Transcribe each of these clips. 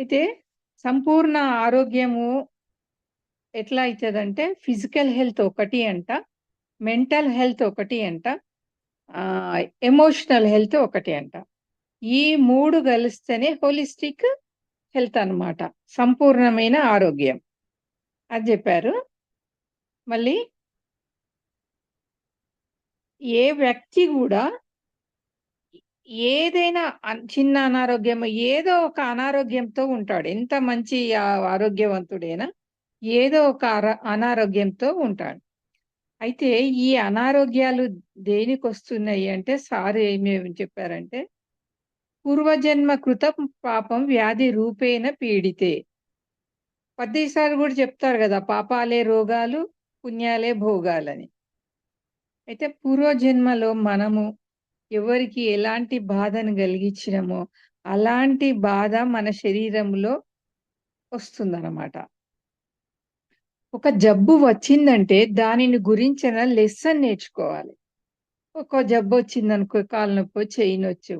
అయితే సంపూర్ణ ఆరోగ్యము ఎట్లా అవుతుందంటే ఫిజికల్ హెల్త్ ఒకటి అంట మెంటల్ హెల్త్ ఒకటి అంట ఎమోషనల్ హెల్త్ ఒకటి అంట. ఈ మూడు కలిస్తేనే హోలిస్టిక్ హెల్త్ అన్నమాట సంపూర్ణమైన ఆరోగ్యం. అది చెప్పారు. మళ్ళీ ఏ వ్యక్తి కూడా ఏదైనా చిన్న అనారోగ్యం ఏదో ఒక అనారోగ్యంతో ఉంటాడు. ఎంత మంచి ఆరోగ్యవంతుడైనా ఏదో ఒక అర- అనారోగ్యంతో ఉంటాడు. అయితే ఈ అనారోగ్యాలు దేనికి వస్తున్నాయి అంటే సార్ ఏమేమి చెప్పారంటే పూర్వజన్మ కృత పాపం వ్యాధి రూపేణ పీడితే. పద్దీసారి కూడా చెప్తారు కదా పాపాలే రోగాలు పుణ్యాలే భోగాలని. అయితే పూర్వజన్మలో మనము ఎవరికి ఎలాంటి బాధను కలిగించినమో అలాంటి బాధ మన శరీరంలో వస్తుందన్నమాట. ఒక జబ్బు వచ్చిందంటే దానిని గురించిన లెసన్ నేర్చుకోవాలి. ఒక జబ్బు వచ్చిందనుకో కాలు నొప్పి చెయ్యి నొచ్చు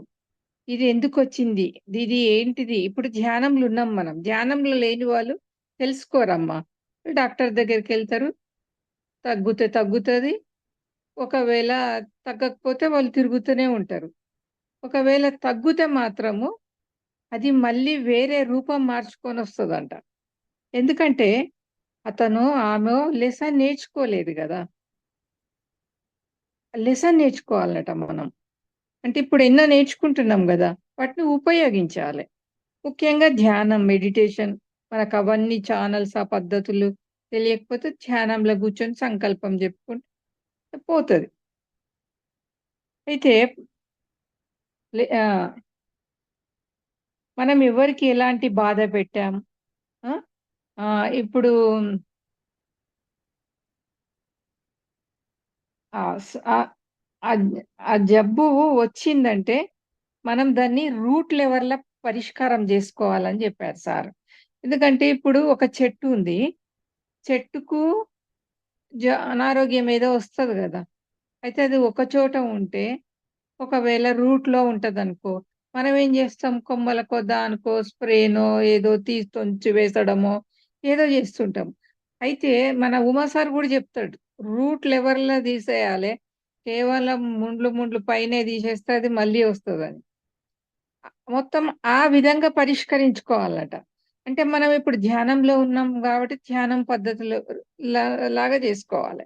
ఇది ఎందుకు వచ్చింది? ఇది ఏంటిది? ఇప్పుడు ధ్యానంలో ఉన్నాం మనం. ధ్యానంలో లేని వాళ్ళు తెలుసుకోరమ్మా. డాక్టర్ దగ్గరికి వెళ్తారు. తగ్గుతే తగ్గుతుంది ఒకవేళ తగ్గకపోతే వాళ్ళు తిరుగుతూనే ఉంటారు. ఒకవేళ తగ్గితే మాత్రము అది మళ్ళీ వేరే రూపం మార్చుకొని వస్తుందంట. ఎందుకంటే అతను ఆమె లెసన్ నేర్చుకోలేదు కదా. లెసన్ నేర్చుకోవాలట మనం. అంటే ఇప్పుడు ఎన్నో నేర్చుకుంటున్నాం కదా. వాటిని ఉపయోగించాలి. ముఖ్యంగా ధ్యానం మెడిటేషన్ మనకు అవన్నీ ఛానల్స్ ఆ పద్ధతులు తెలియకపోతే ధ్యానంలో కూర్చొని సంకల్పం చెప్పుకుంటే పోతుంది అయితే ఆ, మనం ఎవరికి ఎలాంటి బాధ పెట్టాం? ఆ? ఇప్పుడు ఆ ఆ- జబ్బు వచ్చిందంటే మనం దాన్ని రూట్ లెవెల్లో పరిష్కారం చేసుకోవాలని చెప్పారు సార్. ఎందుకంటే ఇప్పుడు ఒక చెట్టు ఉంది. చెట్టుకు అనారోగ్యం ఏదో వస్తుంది కదా. అయితే అది ఒక చోట ఉంటే ఒకవేళ రూట్లో అనుకో మనం ఏం చేస్తాం? కొమ్మలకో దానికో స్ప్రేనో ఏదో తీసి తొంచి వేసడమో ఏదో చేస్తుంటాం. అయితే మన ఉమా సార్ కూడా చెప్తాడు రూట్ లెవెల్లో తీసేయాలి కేవలం ముండ్లు ముండ్లు పైనే తీసేస్తే అది మళ్ళీ వస్తుందని. మొత్తం ఆ విధంగా పరిష్కరించుకోవాలట. అంటే మనం ఇప్పుడు ధ్యానంలో ఉన్నాం కాబట్టి ధ్యానం పద్ధతులు లాగా చేసుకోవాలి.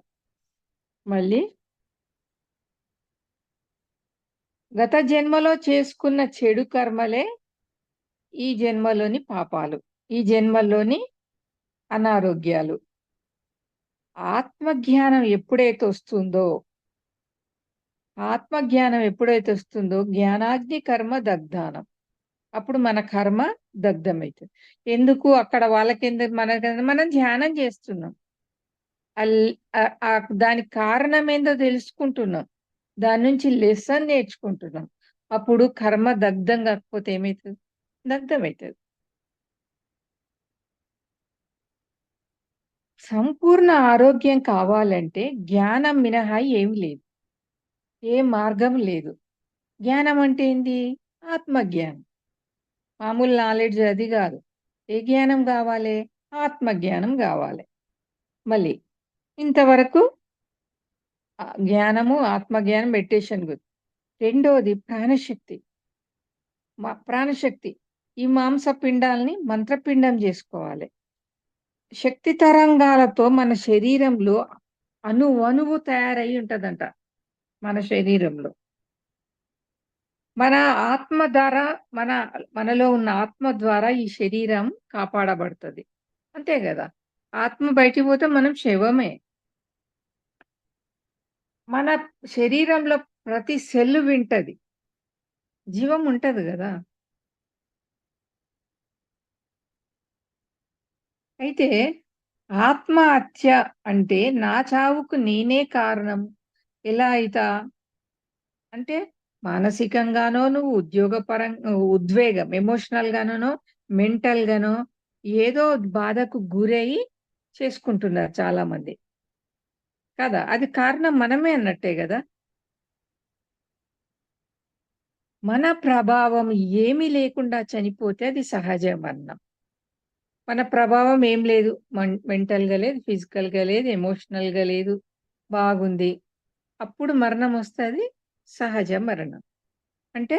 మళ్ళీ గత జన్మలో చేసుకున్న చెడు కర్మలే ఈ జన్మలోని పాపాలు ఈ జన్మలోని అనారోగ్యాలు. ఆత్మజ్ఞానం ఎప్పుడైతే వస్తుందో ఆత్మజ్ఞానం ఎప్పుడైతే వస్తుందో జ్ఞానాగ్ని కర్మ దగ్ధానం. అప్పుడు మన కర్మ దగ్ధమవుతుంది ఎందుకు? అక్కడ వాళ్ళకెందుకు? మన మనం ధ్యానం చేస్తున్నాం. దానికి కారణం ఏందో తెలుసుకుంటున్నాం. దాని నుంచి లెసన్ నేర్చుకుంటున్నాం. అప్పుడు కర్మ దగ్ధం కాకపోతే ఏమవుతుంది దగ్ధమవుతుంది సంపూర్ణ ఆరోగ్యం కావాలంటే జ్ఞానం మినహా ఏమి లేదు. ఏ మార్గం లేదు. జ్ఞానం అంటే ఏంది? ఆత్మజ్ఞానం. మామూలు నాలెడ్జ్ అది కాదు. ఏ జ్ఞానం కావాలి? ఆత్మజ్ఞానం కావాలి. మళ్ళీ ఇంతవరకు జ్ఞానము ఆత్మజ్ఞానం మెడిటేషన్ గురించి రెండవది ప్రాణశక్తి. మా ప్రాణశక్తి. ఈ మాంస పిండాల్ని మంత్రపిండం చేసుకోవాలి. శక్తి తరంగాలతో మన శరీరంలో అణు అణువు తయారై ఉంటదంట మన శరీరంలో. మన ఆత్మ ద్వారా మన మనలో ఉన్న ఆత్మ ద్వారా ఈ శరీరం కాపాడబడుతుంది. అంతే కదా? ఆత్మ బయటికి పోతే మనం శవమే. మన శరీరంలో ప్రతి సెల్ వింటది. జీవం ఉంటది కదా? అయితే ఆత్మహత్య అంటే నా చావుకు నేనే కారణం. ఎలా అయితా? అంటే మానసికంగానో నువ్వు ఉద్యోగపరంగా ఉద్వేగం ఎమోషనల్ గానో మెంటల్ గానో ఏదో బాధకు గురై చేసుకుంటున్నారు చాలా మంది కదా అది కారణం మనమే అన్నట్టే కదా మన ప్రభావం ఏమీ లేకుండా చనిపోతే అది సహజ మరణం. మన ప్రభావం ఏం లేదు. మెంటల్‌గా లేదు, ఫిజికల్‌గా లేదు, ఎమోషనల్‌గా లేదు. బాగుంది. అప్పుడు మరణం వస్తుంది సహజ మరణం. అంటే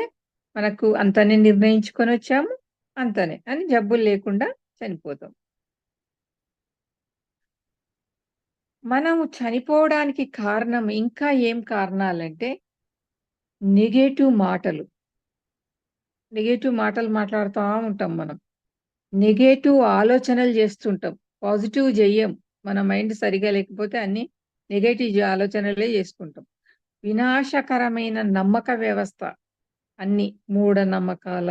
మనకు అంతనే నిర్ణయించుకొని వచ్చాము అంతనే అని జబ్బులు లేకుండా చనిపోతాం. మనము చనిపోవడానికి కారణం ఇంకా ఏం కారణాలంటే నెగెటివ్ మాటలు. నెగటివ్ మాటలు మాట్లాడుతూ ఉంటాం మనం. నెగెటివ్ ఆలోచనలు చేస్తుంటాం. పాజిటివ్ చెయ్యం మన మైండ్ సరిగ్గా లేకపోతే అన్ని నెగటివ్ ఆలోచనలే చేసుకుంటాం. వినాశకరమైన నమ్మక వ్యవస్థ. అన్ని మూఢ నమ్మకాల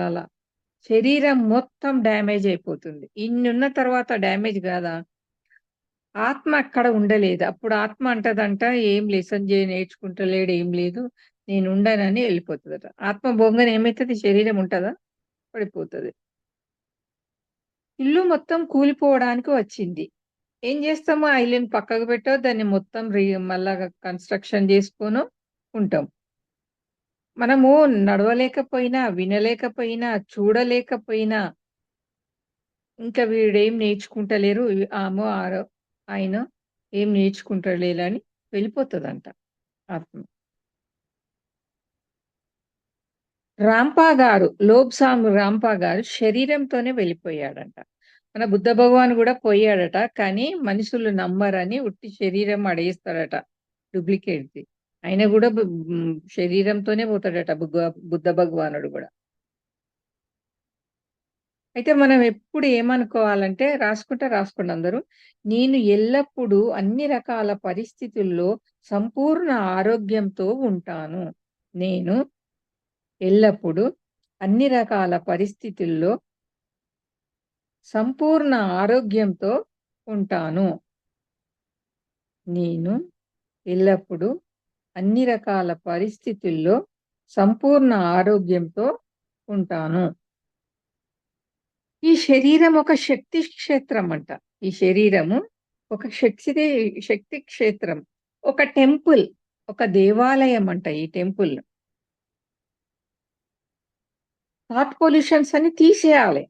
శరీరం మొత్తం డ్యామేజ్ అయిపోతుంది. ఇన్నున్న తర్వాత డ్యామేజ్ కాదా ఆత్మ అక్కడ ఉండలేదు. అప్పుడు ఆత్మ అంటదంట ఏం లెసన్ జే నేర్చుకుంటలేడు ఏం లేదు. నేను ఉండనని వెళ్ళిపోతుందట ఆత్మ బొంగన ఏమవుతుంది శరీరం ఉంటదా? పడిపోతది. ఇల్లు మొత్తం కూలిపోవడానికి వచ్చింది. ఏం చేస్తామో ఆ ఇల్లుని పక్కకు పెట్టో, దాన్ని మొత్తం రీ మళ్ళా కన్‌స్ట్రక్షన్ చేసుకోను ఉంటాం. మనము నడవలేకపోయినా, వినలేకపోయినా, చూడలేకపోయినా ఇంకా వీడేం నేర్చుకుంటలేరు. ఆమె ఆమో, ఆరో ఆయనో ఏం నేర్చుకుంటలేలని వెళ్ళిపోతదంట ఆత్మ. రాంపా గారు, లోబ్సాంగ్ రాంపా గారు శరీరంతోనే వెళ్ళిపోయాడంట. మన బుద్ధ భగవాన్ కూడా పోయాడట. కానీ మనుషులు నమ్మరని ఉట్టి శరీరం అడేస్తాడట డూప్లికేట్‌ది. ఆయన కూడా శరీరంతోనే పోతాడట బుగ్గ బుద్ధ భగవానుడు కూడా అయితే మనం ఎప్పుడు ఏమనుకోవాలంటే రాసుకుంటే రాసుకోండి అందరూ. నేను ఎల్లప్పుడూ అన్ని రకాల పరిస్థితుల్లో సంపూర్ణ ఆరోగ్యంతో ఉంటాను. నేను ఎల్లప్పుడూ అన్ని రకాల పరిస్థితుల్లో సంపూర్ణ ఆరోగ్యంతో ఉంటాను. నేను ఎల్లప్పుడూ అన్ని రకాల పరిస్థితుల్లో సంపూర్ణ ఆరోగ్యంతో ఉంటాను. ఈ శరీరం ఒక శక్తి క్షేత్రం అంట. ఈ శరీరము ఒక శక్తి శక్తి క్షేత్రం. ఒక టెంపుల్. ఒక దేవాలయం అంట ఈ టెంపుల్. థాట్ పొల్యూషన్స్ అని తీసేయాలి.